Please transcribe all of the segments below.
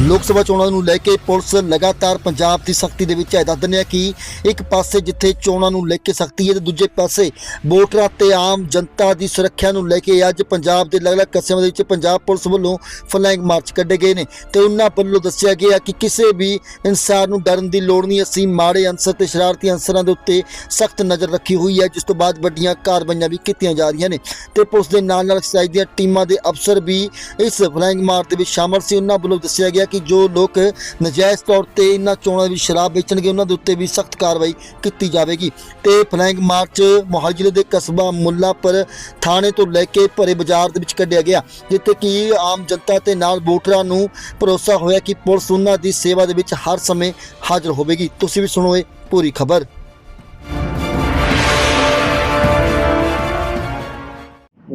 ਲੋਕ ਸਭਾ ਚੋਣਾਂ ਨੂੰ ਲੈ ਕੇ ਪੁਲਿਸ ਲਗਾਤਾਰ ਪੰਜਾਬ ਦੀ ਸਖਤੀ ਦੇ ਵਿੱਚ ਹੈ ਦੱਸ ਦਿੰਦੇ ਆ ਕਿ ਇੱਕ ਪਾਸੇ ਜਿੱਥੇ ਚੋਣਾਂ ਨੂੰ ਲੈ ਕੇ ਸਖਤੀ ਹੈ ਤੇ ਦੂਜੇ ਪਾਸੇ ਵੋਟਰਾਂ ਤੇ ਆਮ ਜਨਤਾ ਦੀ ਸੁਰੱਖਿਆ ਨੂੰ ਲੈ ਕੇ ਅੱਜ ਪੰਜਾਬ ਦੇ ਅਲੱਗ-ਅਲੱਗ ਕਸਬਿਆਂ ਦੇ ਵਿੱਚ ਪੰਜਾਬ ਪੁਲਿਸ ਵੱਲੋਂ ਫਲਾਈਂਗ ਮਾਰਚ ਕੱਢੇ ਗਏ ਨੇ ਤੇ ਉਹਨਾਂ ਵੱਲੋਂ ਦੱਸਿਆ ਗਿਆ ਕਿ ਕਿਸੇ ਵੀ ਇਨਸਾਨ ਨੂੰ ਡਰਨ ਦੀ ਲੋੜ ਨਹੀਂ। ਅਸੀਂ ਮਾੜੇ ਅੰਸਰ ਤੇ ਸ਼ਰਾਰਤੀ ਅੰਸਰਾਂ ਦੇ ਉੱਤੇ ਸਖਤ ਨਜ਼ਰ ਰੱਖੀ ਹੋਈ ਹੈ, ਜਿਸ ਤੋਂ ਬਾਅਦ ਵੱਡੀਆਂ ਕਾਰਵਾਈਆਂ ਵੀ ਕੀਤੀਆਂ ਜਾ ਰਹੀਆਂ ਨੇ ਤੇ ਪੁਲਿਸ ਦੇ ਨਾਲ ਨਾਲ ਐਕਸਾਈਜ਼ ਦੀਆਂ ਟੀਮਾਂ ਦੇ ਅਫਸਰ ਵੀ ਇਸ ਫਲਾਈਂਗ ਮਾਰਚ ਦੇ ਵਿੱਚ ਸ਼ਾਮਲ ਸੀ। ਉਹਨਾਂ ਵੱਲੋਂ ਦੱਸਿਆ ਗਿਆ ਕਿ ਜੋ ਲੋਕ ਨਜਾਇਜ਼ ਤੌਰ ਤੇ ਇਹਨਾਂ ਚੋਣਾਂ ਵਿੱਚ ਸ਼ਰਾਬ ਵੇਚਣਗੇ, ਉਹਨਾਂ ਦੇ ਉੱਤੇ ਵੀ ਸਖਤ ਕਾਰਵਾਈ ਕੀਤੀ ਜਾਵੇਗੀ। ਤੇ ਫਲੈਂਗ ਮਾਰਚ ਮੋਹਾਲੀ ਜ਼ਿਲ੍ਹੇ ਦੇ ਕਸਬਾ ਮੁੱਲਾਪੁਰ ਥਾਣੇ ਤੋਂ ਲੈ ਕੇ ਭਰੇ ਬਾਜ਼ਾਰ ਦੇ ਵਿੱਚ ਕੱਢਿਆ ਗਿਆ, ਜਿੱਥੇ ਕਿ ਆਮ ਜਨਤਾ ਤੇ ਨਾਲ ਵੋਟਰਾਂ ਨੂੰ ਭਰੋਸਾ ਹੋਇਆ ਕਿ ਪੁਲਿਸ ਉਹਨਾਂ ਦੀ ਸੇਵਾ ਦੇ ਵਿੱਚ ਹਰ ਸਮੇਂ ਹਾਜ਼ਰ ਹੋਵੇਗੀ। ਤੁਸੀਂ ਵੀ ਸੁਣੋ ਇਹ ਪੂਰੀ ਖਬਰ।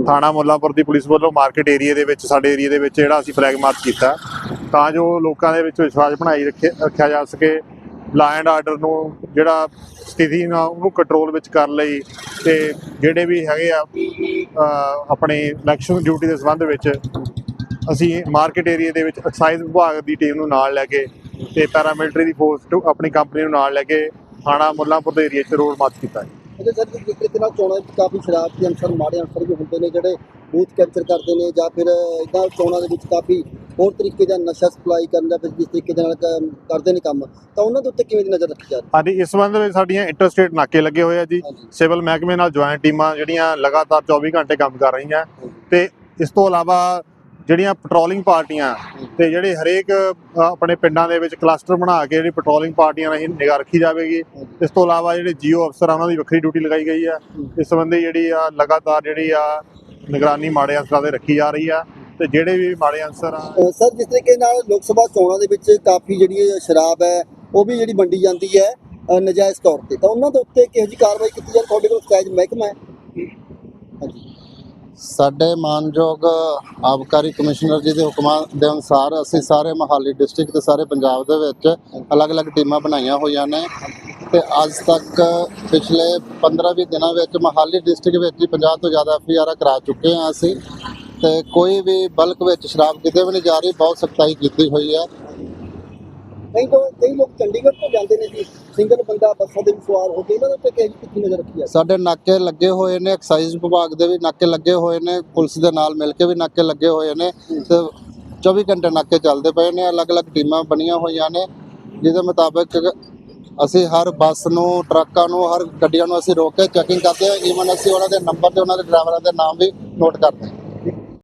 ਥਾਣਾ ਮੁੱਲਾਂਪੁਰ ਦੀ ਪੁਲਿਸ ਵੱਲੋਂ ਮਾਰਕੀਟ ਏਰੀਆ ਦੇ ਵਿੱਚ, ਸਾਡੇ ਏਰੀਆ ਦੇ ਵਿੱਚ ਜਿਹੜਾ ਅਸੀਂ ਫਲੈਗ ਮਾਰਚ ਕੀਤਾ, ਤਾਂ ਜੋ ਲੋਕਾਂ ਦੇ ਵਿੱਚ ਵਿਸ਼ਵਾਸ ਬਣਾਈ ਰੱਖੇ, ਰੱਖਿਆ ਜਾ ਸਕੇ। ਲਾ ਐਂਡ ਆਰਡਰ ਨੂੰ ਜਿਹੜਾ ਸਥਿਤੀ ਨਾਲ ਉਹਨੂੰ ਕੰਟਰੋਲ ਵਿੱਚ ਕਰਨ ਲਈ ਤੇ ਜਿਹੜੇ ਵੀ ਹੈਗੇ ਆ, ਅਹ ਆਪਣੇ ਇਲੈਕਸ਼ਨ ਡਿਊਟੀ ਦੇ ਸੰਬੰਧ ਵਿੱਚ, ਅਸੀਂ ਮਾਰਕੀਟ ਏਰੀਆ ਦੇ ਵਿੱਚ ਐਕਸਾਈਜ਼ ਵਿਭਾਗ ਦੀ ਟੀਮ ਨੂੰ ਨਾਲ ਲੈ ਕੇ ਤੇ ਪੈਰਾਮਿਲਟਰੀ ਦੀ ਫੋਰਸ ਆਪਣੀ ਕੰਪਨੀ ਨੂੰ ਨਾਲ ਲੈ ਕੇ ਥਾਣਾ ਮੁੱਲਾਂਪੁਰ ਦੇ ਏਰੀਆ 'ਚ ਰੋਡ ਮਾਰਚ ਕੀਤਾ ਹੈ। ਇਹਦੇ ਸਰ ਜਿਸ ਤਰੀਕੇ ਨਾਲ ਚੋਣਾਂ ਵਿੱਚ ਕਾਫੀ ਸ਼ਰਾਬ ਦੇ ਅਨਸਰ ਮਾੜੇ ਅਨਸਰ ਵੀ ਹੁੰਦੇ ਨੇ ਜਿਹੜੇ ਬੂਥ ਕੈਪਚਰ ਕਰਦੇ ਨੇ ਜਾਂ ਫਿਰ ਇਦਾਂ ਚੋਣਾਂ ਦੇ ਵਿੱਚ ਕਾਫੀ ਹੋਰ ਤਰੀਕੇ ਦਾ ਨਸ਼ਾ ਸਪਲਾਈ ਕਰਨ ਦਾ ਫਿਰ ਜਿਸ ਤਰੀਕੇ ਦੇ ਨਾਲ ਕ- ਕਰਦੇ ਨੇ ਕੰਮ ਤਾਂ ਉਹਨਾਂ ਦੇ ਉੱਤੇ ਕਿਵੇਂ ਦੀ ਨਜ਼ਰ ਰੱਖੀ ਜਾ ਰਹੀ ਹਾਂਜੀ ਇਸ ਸੰਬੰਧ ਵਿੱਚ ਸਾਡੀਆਂ ਇੰਟਰਸਟੇਟ ਨਾਕੇ ਲੱਗੇ ਹੋਏ ਆ ਜੀ। ਹਾਂਜੀ। ਸਿਵਲ ਮਹਿਕਮੇ ਨਾਲ ਜੁਆਇੰਟ ਟੀਮਾਂ ਜਿਹੜੀਆਂ ਲਗਾਤਾਰ 24 ਘੰਟੇ ਕੰਮ ਕਰ ਰਹੀਆਂ ਤੇ ਇਸ ਤੋਂ ਇਲਾਵਾ ਜਿਹੜੀਆਂ ਪੈਟਰੋਲਿੰਗ ਪਾਰਟੀਆਂ ਤੇ ਜਿਹੜੇ ਹਰੇਕ ਆਪਣੇ ਪਿੰਡਾਂ ਦੇ ਵਿੱਚ ਕਲਸਟਰ ਬਣਾ ਕੇ ਜਿਹੜੀ ਪੈਟਰੋਲਿੰਗ ਪਾਰਟੀਆਂ ਨਾਲ ਨਿਗਾਹ ਰੱਖੀ ਜਾਵੇਗੀ। ਇਸ ਤੋਂ ਇਲਾਵਾ ਜਿਹੜੇ ਜੀਓ ਅਫਸਰ ਆ ਉਹਨਾਂ ਦੀ ਵੱਖਰੀ ਡਿਊਟੀ ਲਗਾਈ ਗਈ ਆ। ਇਸ ਸੰਬੰਧੀ ਜਿਹੜੀ ਆ ਲਗਾਤਾਰ ਜਿਹੜੀ ਆ ਨਿਗਰਾਨੀ ਮਾੜੇ ਅਨਸਰਾਂ ਤੇ ਰੱਖੀ ਜਾ ਰਹੀ ਆ। ਤੇ ਜਿਹੜੇ ਵੀ ਮਾੜੇ ਅਨਸਰ ਆ ਸਰ ਜਿਸ ਤਰੀਕੇ ਨਾਲ ਲੋਕ ਸਭਾ ਚੋਣਾਂ ਦੇ ਵਿੱਚ ਕਾਫੀ ਜਿਹੜੀ ਸ਼ਰਾਬ ਹੈ ਉਹ ਵੀ ਜਿਹੜੀ ਵੰਡੀ ਜਾਂਦੀ ਹੈ ਨਜਾਇਜ਼ ਤੌਰ ਤੇ। ਤਾਂ ਉਹਨਾਂ ਦੇ ਉੱਤੇ ਕਿਹੋ ਜਿਹੀ ਕਾਰਵਾਈ ਕੀਤੀ ਜਾਵੇ ਤੁਹਾਡੇ ਕੋਲ ਸਕਾਇਜ ਮਹਿਕਮਾ ਹੈ। ਹਾਂਜੀ। ਸਾਡੇ ਮਾਨਯੋਗ ਆਬਕਾਰੀ ਕਮਿਸ਼ਨਰ ਜੀ ਦੇ ਹੁਕਮਾਂ ਦੇ ਅਨੁਸਾਰ ਅਸੀਂ ਸਾਰੇ ਮੋਹਾਲੀ ਡਿਸਟ੍ਰਿਕਟ ਤੇ ਸਾਰੇ ਪੰਜਾਬ ਦੇ ਵਿੱਚ ਅਲੱਗ-ਅਲੱਗ ਟੀਮਾਂ ਬਣਾਈਆਂ ਹੋਈਆਂ ਨੇ ਤੇ ਅੱਜ ਤੱਕ ਪਿਛਲੇ 15-20 ਦਿਨਾਂ ਵਿੱਚ ਮੋਹਾਲੀ ਡਿਸਟ੍ਰਿਕਟ ਵਿੱਚ ਹੀ 50 ਤੋਂ ਜ਼ਿਆਦਾ ਐਫਆਈਆਰ ਕਰਾ ਚੁੱਕੇ ਹਾਂ ਅਸੀਂ ਤੇ ਕੋਈ ਵੀ ਬਲਕ ਵਿੱਚ ਸ਼ਰਾਬ ਕਿਤੇ ਵੀ ਨਹੀਂ ਜਾ ਰਹੀ, ਬਹੁਤ ਸਖਤਾਈ ਕੀਤੀ ਹੋਈ ਹੈ। ਕਈ ਲੋਕ ਕਈ ਲੋਕ ਚੰਡੀਗੜ੍ਹ ਤੋਂ ਜਾਂਦੇ ਨੇ ਜੀ। ਸਿੰਗਲ ਬੰਦਾ ਬੱਸਾਂ ਦੇ ਵੀ ਸਵਾਰ ਹੋ ਕੇ ਇਹਨਾਂ ਦੇ ਉੱਤੇ ਕਿੱਥੇ ਨਜ਼ਰ ਰੱਖੀ ਜਾ ਸਾਡੇ ਨਾਕੇ ਲੱਗੇ ਹੋਏ ਨੇ, ਐਕਸਾਈਜ਼ ਵਿਭਾਗ ਦੇ ਵੀ ਨਾਕੇ ਲੱਗੇ ਹੋਏ ਨੇ, ਪੁਲਿਸ ਦੇ ਨਾਲ ਮਿਲ ਕੇ ਵੀ ਨਾਕੇ ਲੱਗੇ ਹੋਏ ਨੇ ਤੇ 24 ਘੰਟੇ ਨਾਕੇ ਚੱਲਦੇ ਪਏ ਨੇ, ਅਲੱਗ-ਅਲੱਗ ਟੀਮਾਂ ਬਣੀਆਂ ਹੋਈਆਂ ਨੇ, ਜਿਹਦੇ ਮੁਤਾਬਕ ਅਸੀਂ ਹਰ ਬੱਸ ਨੂੰ, ਟਰੱਕਾਂ ਨੂੰ, ਹਰ ਗੱਡੀਆਂ ਨੂੰ ਅਸੀਂ ਰੋਕ ਕੇ ਚੈਕਿੰਗ ਕਰਦੇ ਹਾਂ ਈਵਨ ਅਸੀਂ ਉਹਨਾਂ ਦੇ ਨੰਬਰ ਤੇ ਉਹਨਾਂ ਦੇ ਡਰਾਈਵਰਾਂ ਦੇ ਨਾਮ ਵੀ ਨੋਟ ਕਰਦੇ ਹਾਂ।